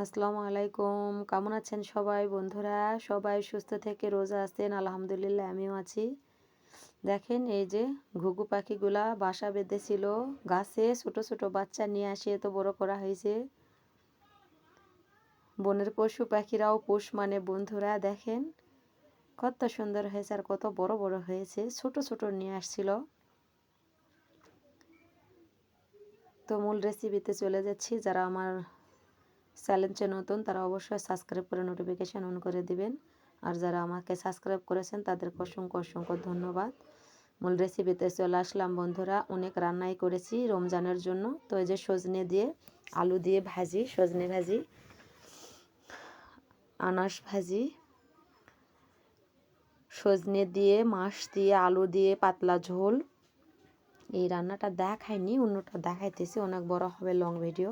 আসসালামু আলাইকুম। কেমন আছেন সবাই বন্ধুরা? সবাই সুস্থ থেকে রোজা আছেন আলহামদুলিল্লাহ আমিও আছি। দেখেন এই যে ঘুঘু পাখিগুলা বাসা বেঁধেছিল, গাছে ছোট ছোট বাচ্চা নিয়ে আসে তো বড় করা হয়েছে। বনের পশু পাখিরাও পোষ মানে বন্ধুরা, দেখেন কত সুন্দর হয়েছে আর কত বড় বড় হয়েছে, ছোট ছোট নিয়ে আসছিল। তো মূল রেসিপিতে চলে যাচ্ছি, যারা আমার চ্যালেঞ্জে নতুন, তারা অবশ্যই সাবস্ক্রাইব করে নোটিফিকেশান অন করে দিবেন। আর যারা আমাকে সাবস্ক্রাইব করেছেন, তাদেরকে অসংখ্য অসংখ্য ধন্যবাদ। মূল রেসিপিতে চলে আসলাম, বন্ধুরা। অনেক রান্নাই করেছি রমজানের জন্য। তো এই যে সজনে দিয়ে আলু দিয়ে ভাজি, সজনে ভাজি, আনাস ভাজি, সজনে দিয়ে, মাছ দিয়ে, আলু দিয়ে, পাতলা ঝোল। এই রান্নাটা দেখায়নি অন্যটা দেখাইতেছি, অনেক বড় হবে লং ভিডিও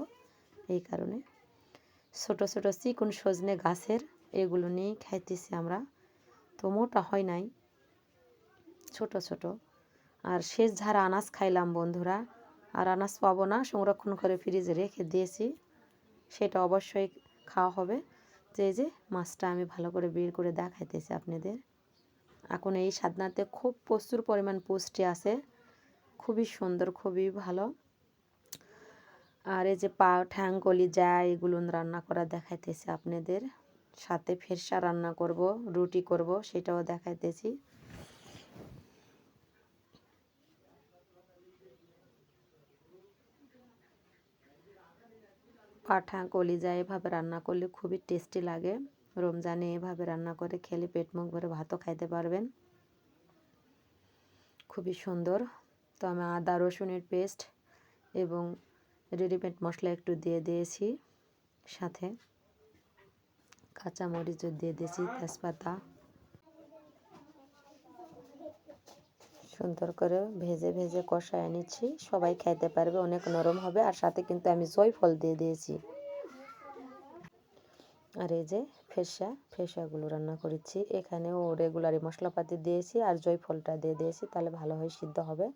এই কারণে। ছোট ছোট চিকুন সজনে গাছের এগুলো নিয়েই খাইতেছি আমরা। তো মোটা হয় নাই, ছোট ছোট। আর শেষ ঝাড়া আনাজ খাইলাম বন্ধুরা। আর আনাজ পাবো না, সংরক্ষণ করে ফ্রিজে রেখে দিয়েছি। সেটা অবশ্যই খাওয়া হবে। যে যে মাছটা আমি ভালো করে বের করে দেখাইতেছি আপনাদের। এখন এই সাদনাতে খুব প্রচুর পরিমাণ পুষ্টি আছে। খুবই সুন্দর, খুবই ভালো। আর এই যে পা ঠ্যাং কলি যায়, এগুলো রান্না করা দেখাইতেছি আপনাদের। সাথে ফেরসা রান্না করব, রুটি করব, সেটাও দেখাইতেছি। পাঠা কলিজা এভাবে রান্না করলে খুবই টেস্টি লাগে। রমজানে এভাবে রান্না করে খেলে পেট মুখ ভরে ভাতও খাইতে পারবেন। খুবই সুন্দর। তো আমি আদা, রসুনের পেস্ট এবং রেডিমেড মশলা একটু দিয়ে দিয়েছি, সাথে কাঁচামরিচও দিয়ে দিয়েছি, তেজপাতা। সুন্দর করে ভেজে ভেজে কষায় নিচ্ছি, সবাই খাইতে পারবে, অনেক নরম হবে, আর সাথে কিন্তু আমি জয়ফল দিয়ে দিয়েছি। আর এই যে ফেসা ফেসাগুলো রান্না করেছি, এখানেও রেগুলারি মশলাপাতি দিয়েছি, আর জয়ফলটা দিয়ে দিয়েছি, তাহলে ভালো হয়, সিদ্ধ হবে।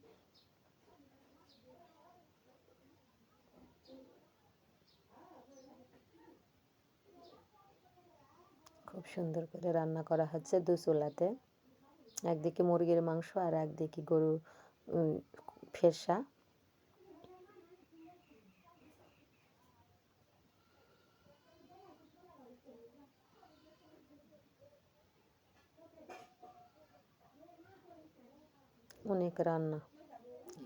খুব সুন্দর করে রান্না করা হচ্ছে দু চুলাতে। একদিকে মুরগির মাংস আর একদিকে গরু ফেসা অনেক রান্না।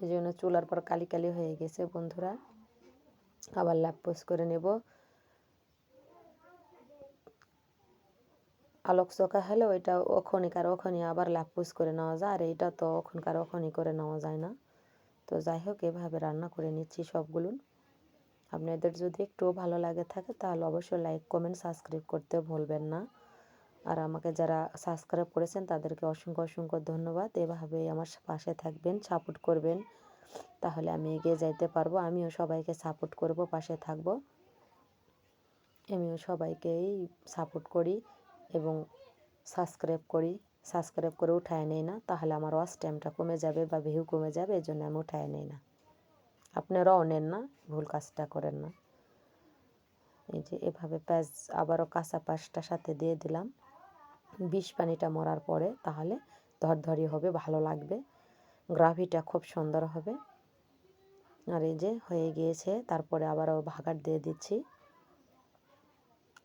এই জন্য চুলার পর কালি কালি হয়ে গেছে বন্ধুরা। আবার ল্যাপপোস করে নেব। আলোক চোখা হলে ওইটা ওখনকার ওখনই আবার লাপুস করে নেওয়া যায়। আর এইটা তো ওখনকার ওখনই করে নেওয়া যায় না। তো যাই হোক, এভাবে রান্না করে নিচ্ছি সবগুলো। আপনাদের যদি একটুও ভালো লাগে থাকে, তাহলে অবশ্যই লাইক কমেন্ট সাবস্ক্রাইব করতে ভুলবেন না। আর আমাকে যারা সাবস্ক্রাইব করেছেন, তাদেরকে অসংখ্য অসংখ্য ধন্যবাদ। এভাবেই আমার পাশে থাকবেন সাপোর্ট করবেন। তাহলে আমি এগিয়ে যাইতে পারব, আমিও সবাইকে সাপোর্ট করব, পাশে থাকব। আমিও সবাইকেই সাপোর্ট করি। এবং সাবস্ক্রাইব করি সাবস্ক্রাইব করে উঠায় নেই না, তাহলে আমার ওয়াচ টাইমটা কমে যাবে বা ভিউ কমে যাবে এই জন্য আমি উঠায় নেই না। আপনারাও নেন না, ভুল কাজটা করেন না। এই যে এভাবে পেঁয়াজ আবারও কাঁচা পাঁচটা সাথে দিয়ে দিলাম। বিষ পানিটা মরার পরে তাহলে ধরধরি হবে, ভালো লাগবে। গ্রাভিটা খুব সুন্দর হবে। আর এই যে হয়ে গিয়েছে, তারপরে আবারও ভাগার দিয়ে দিচ্ছি।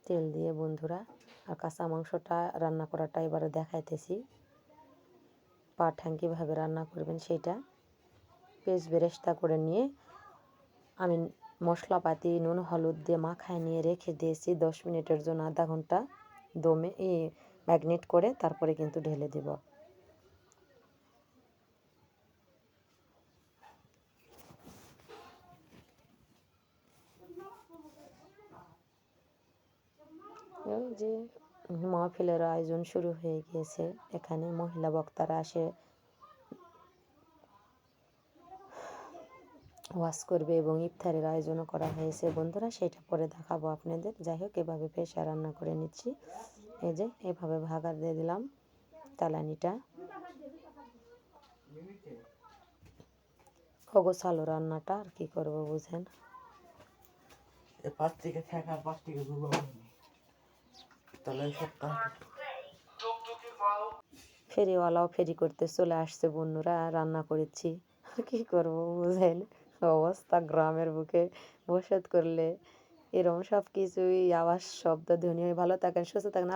তেল দিয়ে বন্ধুরা আর কাঁচা মাংসটা রান্না করাটা এবারে দেখাইতেছি। পা কীভাবে রান্না করবেন সেটা। পেস্ট বেরেস্তা করে নিয়ে আমি মশলাপাতি, নুন, হলুদ দিয়ে মাখায় নিয়ে রেখে দিয়েছি দশ মিনিটের জন্য আধা ঘণ্টা। দমে ম্যাগনেট করে তারপরে কিন্তু ঢেলে দেব। যে মাহফিলের আয়োজন শুরু হয়ে গিয়েছে, এখানে মহিলা বক্তারা আসে ওয়াশ করবে এবং ইফতারের আয়োজনও করা হয়েছে। বন্ধুরা, সেটা পরে দেখাবো আপনাদের। যাই হোক, এভাবে পেশা রান্না করে নিচ্ছি। এই যে, এভাবে ভাগার দিয়ে দিলাম তালানিটা। অগোছালো রান্নাটা আর কি করব, বুঝেন? পাঁচ থেকে থাকে পাঁচ থেকে ফেরিওয়ালাও ফেরি করতে চলে আসছে, বন্ধুরা, রান্না করেছি। আর কী করব বুঝেন? অবস্থা, গ্রামের বুকে বসত করলে এরকম সব কিছুই আওয়াজ, শব্দ ধনী হয়ে ভালো থাকেন, সুস্থ থাকেন।